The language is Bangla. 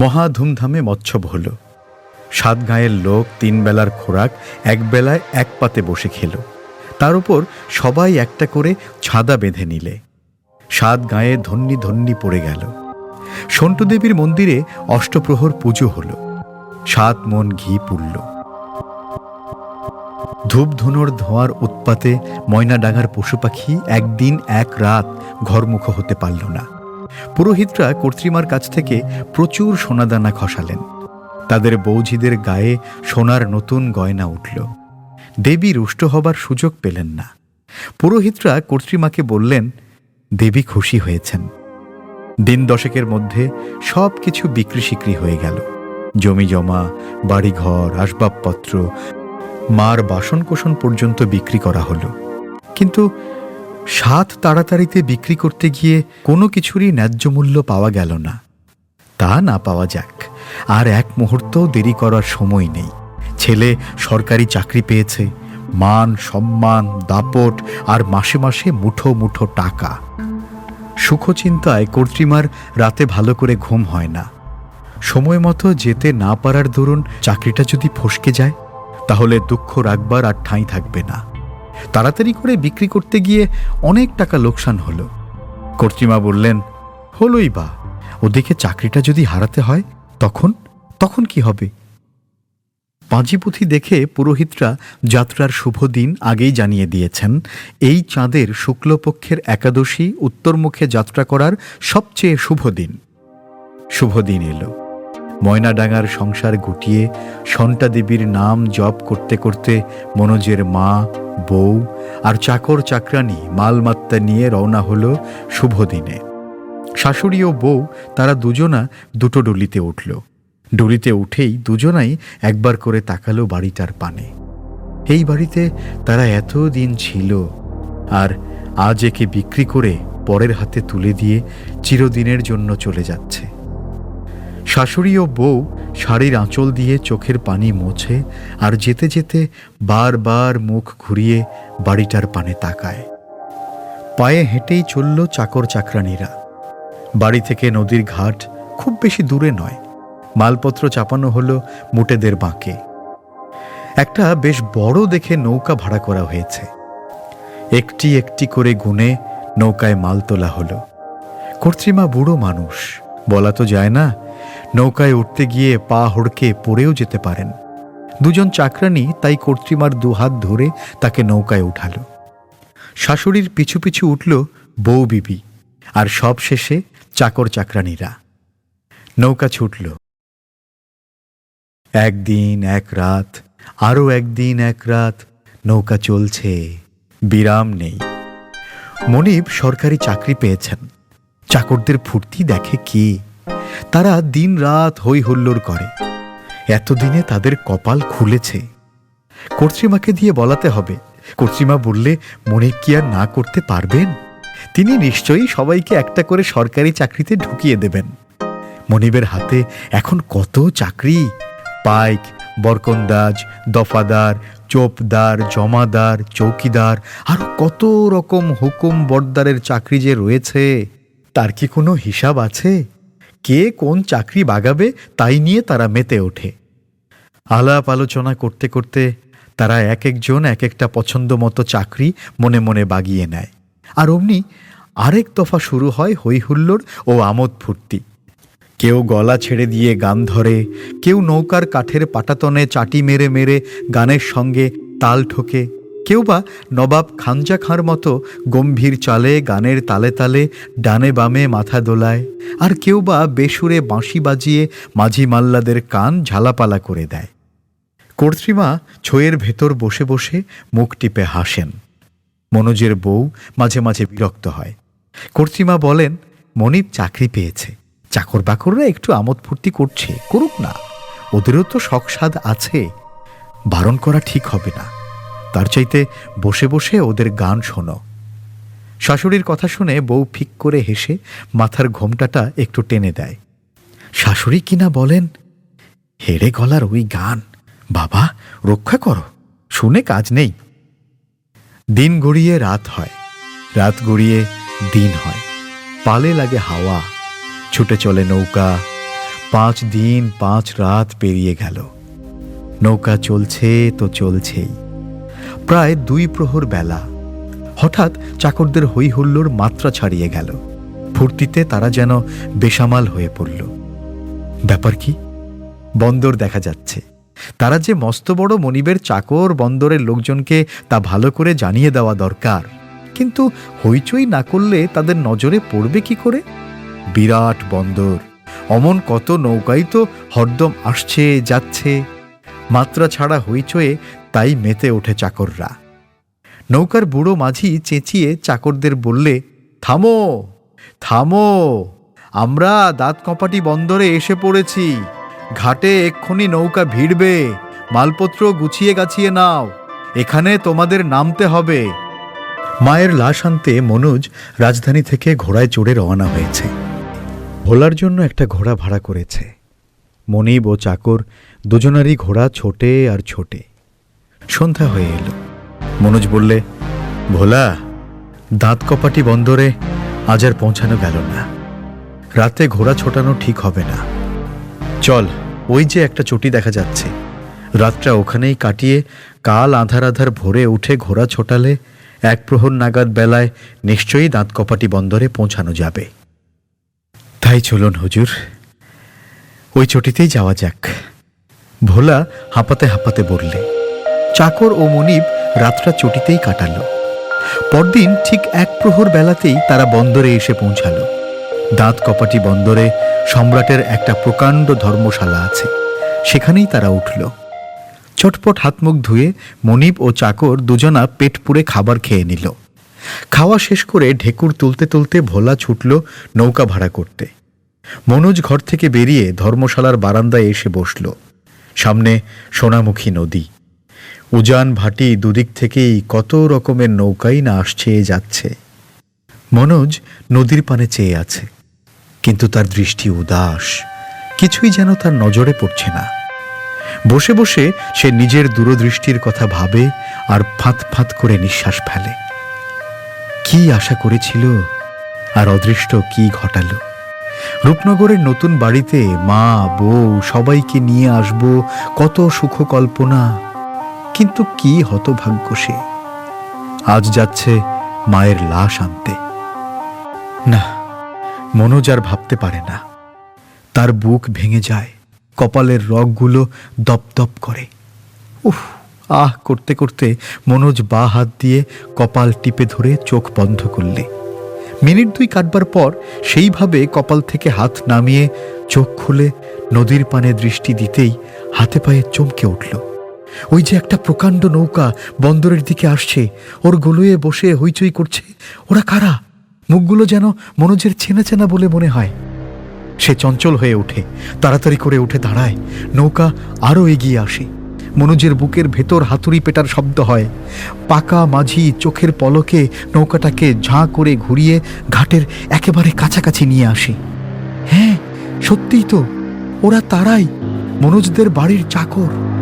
মহা ধুমধামে মৎসব হল সাত গাঁয়ের লোক তিন বেলার খোরাক এক বেলায় এক পাতে বসে খেল। তার উপর সবাই একটা করে ছাদা বেঁধে নিলে। সাত গায়ে ধন্যি ধন্যি পড়ে গেল। সন্টু দেবীর মন্দিরে অষ্টপ্রহর পুজো হল। সাত মন ঘি পুড়ল। ধূপধুনোর ধোঁয়ার উৎপাতে ময়নাডাঙ্গার পশু পাখি একদিন এক রাত ঘরমুখ হতে পারল না। পুরোহিতরা কর্ত্রিমার কাছ থেকে প্রচুর সোনাদানা খসালেন। তাদের বৌঝিদের গায়ে সোনার নতুন গয়না উঠল। দেবী রুষ্ট হবার সুযোগ পেলেন না। পুরোহিতরা কর্ত্রিমাকে বললেন, দেবী খুশি হয়েছেন। দিন দশেকের মধ্যে সব কিছু বিক্রি সিক্রি হয়ে গেল। জমি জমা, বাড়িঘর, আসবাবপত্র, মার বাসনকোসন পর্যন্ত বিক্রি করা হলো। কিন্তু সাত তাড়াতাড়িতে বিক্রি করতে গিয়ে কোনো কিছুরই ন্যায্য মূল্য পাওয়া গেল না। তা না পাওয়া যাক, আর এক মুহূর্তও দেরি করার সময় নেই। ছেলে সরকারি চাকরি পেয়েছে, মান, সম্মান, দাপট আর মাসে মাসে মুঠো মুঠো টাকা। সুখচিন্তায় কর্ত্রিমার রাতে ভালো করে ঘুম হয় না। সময় মতো যেতে না পারার দরুন চাকরিটা যদি ফসকে যায়, তাহলে দুঃখ রাখবার আর ঠাঁই থাকবে না। তাড়াতাড়ি করে বিক্রি করতে গিয়ে অনেক টাকা লোকসান হলো। কর্ত্রিমা বললেন, হলোই বা, ওদিকে চাকরিটা যদি হারাতে হয়, তখন তখন কি হবে? পাঁজিপুথি দেখে পুরোহিতরা যাত্রার শুভ দিন আগেই জানিয়ে দিয়েছেন। এই চাঁদের শুক্লপক্ষের একাদশী উত্তরমুখে যাত্রা করার সবচেয়ে শুভ দিন। শুভ দিন এলো। ময়নাডাঙ্গার সংসার গুটিয়ে সন্টা দেবীর নাম জপ করতে করতে মনোজের মা, বউ আর চাকর চাকরানি মালমাত্তা নিয়ে রওনা হলো শুভ দিনে। শাশুড়ি ও বউ তারা দুজনা দুটো ডুলিতে উঠল। ডুলিতে উঠেই দুজনাই একবার করে তাকালো বাড়িটার পানে। এই বাড়িতে তারা এত দিন ছিল আর আজ একে বিক্রি করে পরের হাতে তুলে দিয়ে চিরদিনের জন্য চলে যাচ্ছে। শাশুড়ি ও বউ শাড়ির আঁচল দিয়ে চোখের পানি মোছে আর যেতে যেতে বারবার মুখ ঘুরিয়ে বাড়িটার পানে তাকায়। পায়ে হেঁটেই চলল চাকর চাকরানিরা। বাড়ি থেকে নদীর ঘাট খুব বেশি দূরে নয়। মালপত্র চাপানো হলো মুটেদের বাঁকে। একটা বেশ বড় দেখে নৌকা ভাড়া করা হয়েছে। একটি একটি করে গুনে নৌকায় মাল তোলা হলো। কর্ত্রিমা বুড়ো মানুষ। বলা তো যায় না নৌকায় উঠতে গিয়ে পা হড়কে পড়েও যেতে পারেন। দুজন চাকরানি তাই কর্ত্রিমার দুহাত ধরে তাকে নৌকায় উঠালো। শাশুড়ির পিছু পিছু উঠল বউ বিবি আর সব শেষে চাকর চাকরানিরা। নৌকা ছুটল। একদিন এক রাত, আরও একদিন এক রাত, নৌকা চলছে, বিরাম নেই। মনিব সরকারি চাকরি পেয়েছেন। চাকরদের ফুর্তি দেখে কে তারা দিন রাত হই হুল্লোড় করে। এতদিনে তাদের কপাল খুলেছে। কর্ত্রিমাকে দিয়ে বলাতে হবে কর্ত্রিমা বললে মনিব কি আর না করতে পারবেন? তিনি নিশ্চয়ই সবাইকে একটা করে সরকারি চাকরিতে ঢুকিয়ে দেবেন। মনিবের হাতে এখন কত চাকরি? পাইক, বরকন্দাজ, দফাদার, চোপদার, জমাদার, চৌকিদার, আর কত রকম হুকুম বর্দারের চাকরি যে রয়েছে, তার কি কোনো হিসাব আছে? কে কোন চাকরি বাগাবে তাই নিয়ে তারা মেতে ওঠে। আলাপ আলোচনা করতে করতে তারা এক একজন এক একটা পছন্দ মতো চাকরি মনে মনে বাগিয়ে নেয়। আর অমনি আরেক দফা শুরু হয় হৈহুল্লোড় ও আমোদ ফুর্তি। কেউ গলা ছেড়ে দিয়ে গান ধরে, কেউ নৌকার কাঠের পাটাতনে চাটি মেরে মেরে গানের সঙ্গে তাল ঠোকে কেউ বা নবাব খানজা খাঁর মতো গম্ভীর চালে, গানের তালে তালে, ডানে বামে মাথা দোলায়। আর কেউ বা বেসুরে বাঁশি বাজিয়ে মাঝি মাল্লাদের কান ঝালাপালা করে দেয়। কর্ত্রিমা ছইয়ের ভেতর বসে বসে মুখ টিপে হাসেন। মনোজের বউ মাঝে মাঝে বিরক্ত হয়। কর্ত্রিমা বলেন, মনিব চাকরি পেয়েছে। চাকর বাকররা একটু আমোদ ফুর্তি করছে, করুক না। ওদেরও তো শখ স্বাদ আছে। বারণ করা ঠিক হবে না। তার চাইতে বসে বসে ওদের গান শোনো। শাশুড়ির কথা শুনে বউ ফিক করে হেসে মাথার ঘোমটাটা একটু টেনে দেয়। শাশুড়ি কিনা বলেন, হেড়ে গলার ওই গান, বাবা, রক্ষা করো, শুনে কাজ নেই। দিন গড়িয়ে রাত হয়, রাত গড়িয়ে দিন হয়। পালে লাগে হাওয়া, ছুটে চলে নৌকা। পাঁচ দিন, পাঁচ রাত পেরিয়ে গেল। নৌকা চলছে তো চলছেই। প্রায় দুই প্রহর বেলা। হঠাৎ চাকরদের হই হুল্লোর মাত্রা ছাড়িয়ে গেল। ফুর্তিতে তারা যেন বেসামাল হয়ে পড়ল। ব্যাপার কি? বন্দর দেখা যাচ্ছে। তারা যে মস্ত বড় মনিবের চাকর বন্দরের লোকজনকে তা ভালো করে জানিয়ে দেওয়া দরকার। কিন্তু হইচই না করলে তাদের নজরে পড়বে কি করে? বিরাট বন্দর। অমন কত নৌকাই তো হরদম আসছে, যাচ্ছে। মাত্রা ছাড়া হইচয়ে তাই মেতে ওঠে চাকররা। নৌকার বুড়ো মাঝি চেঁচিয়ে চাকরদের বললে, থামো থামো, আমরা দাঁত কপাটি বন্দরে এসে পড়েছি। ঘাটে এক্ষুনি নৌকা ভিড়বে, মালপত্র গুছিয়ে গাছিয়ে নাও, এখানে তোমাদের নামতে হবে। মায়ের লাশ আনতে মনোজ রাজধানী থেকে ঘোড়ায় চড়ে রওনা হয়েছে। ভোলার জন্য একটা ঘোড়া ভাড়া করেছে। মনিব ও চাকর দুজনারই ঘোড়া ছোটে আর ছোটে। সন্ধ্যা হয়ে এলো। মনোজ বললে, ভোলা, দাঁত কপাটি বন্দরে আজ আর পৌঁছানো গেল না। রাতে ঘোড়া ছোটানো ঠিক হবে না। চল, ওই যে একটা চটি দেখা যাচ্ছে। রাতটা ওখানেই কাটিয়ে কাল আধার আধার ভোরে উঠে ঘোড়া ছোটালে এক প্রহর নাগাদ বেলায় নিশ্চয়ই দাঁত কপাটি বন্দরে পৌঁছানো যাবে। তাই চলুন হুজুর, ওই চটিতেই যাওয়া যাক। ভোলা হাঁপাতে হাঁপাতে বললে চাকর ও মনিব রাতটা চটিতেই কাটালো। পরদিন ঠিক এক প্রহর বেলাতেই তারা বন্দরে এসে পৌঁছালো। দাঁত কপাটি বন্দরে সম্রাটের একটা প্রকাণ্ড ধর্মশালা আছে। সেখানেই তারা উঠল। চটপট হাত মুখ ধুয়ে মনিব ও চাকর দুজনা পেট পুড়ে খাবার খেয়ে নিল। খাওয়া শেষ করে ঢেকুর তুলতে তুলতে ভোলা ছুটল নৌকা ভাড়া করতে। মনোজ ঘর থেকে বেরিয়ে ধর্মশালার বারান্দায় এসে বসল। সামনে সোনামুখী নদী। উজান ভাটি দুদিক থেকেই কত রকমের নৌকাই না আসছে যাচ্ছে। মনোজ নদীর পানে চেয়ে আছে, কিন্তু তার দৃষ্টি উদাস, কিছুই যেন তার নজরে পড়ছে না। বসে বসে সে নিজের দূরদৃষ্টির কথা ভাবে আর ফাঁত ফাঁত করে নিঃশ্বাস ফেলে। কি আশা করেছিল আর অদৃষ্ট কি ঘটালো? রূপনগরের নতুন বাড়িতে মা, বউ সবাইকে নিয়ে আসব কত সুখ কল্পনা কিন্তু কি হতভাগ্য সে? আজ যাচ্ছে মায়ের লাশ আনতে। না, মনোজ আর ভাবতে পারে না। তার বুক ভেঙে যায়, কপালের রগগুলো দপদপ করে। উফ, আহ, করতে করতে মনোজ বা হাত দিয়ে কপাল টিপে ধরে চোখ বন্ধ করলে। মিনিট দুই কাটবার পর সেইভাবে কপাল থেকে হাত নামিয়ে চোখ খুলে নদীর পানে দৃষ্টি দিতেই হাতে পায়ে চমকে উঠল। ওই যে একটা প্রকাণ্ড নৌকা বন্দরের দিকে আসছে, ওর গলুয়ে বসে হইচই করছে। ওরা কারা? মুখগুলো যেন মনোজের চেনা চেনা বলে মনে হয়। সে চঞ্চল হয়ে ওঠে, তাড়াতাড়ি করে উঠে দাঁড়ায়। নৌকা আরও এগিয়ে আসে। মনোজের বুকের ভেতর হাতুড়ি পেটার শব্দ হয়। পাকা মাঝি চোখের পলকে নৌকাটাকে ঝাঁ করে ঘুরিয়ে ঘাটের একেবারে কাছাকাছি নিয়ে আসে। হ্যাঁ সত্যিই তো, ওরা তারাই। মনোজদের বাড়ির চাকর।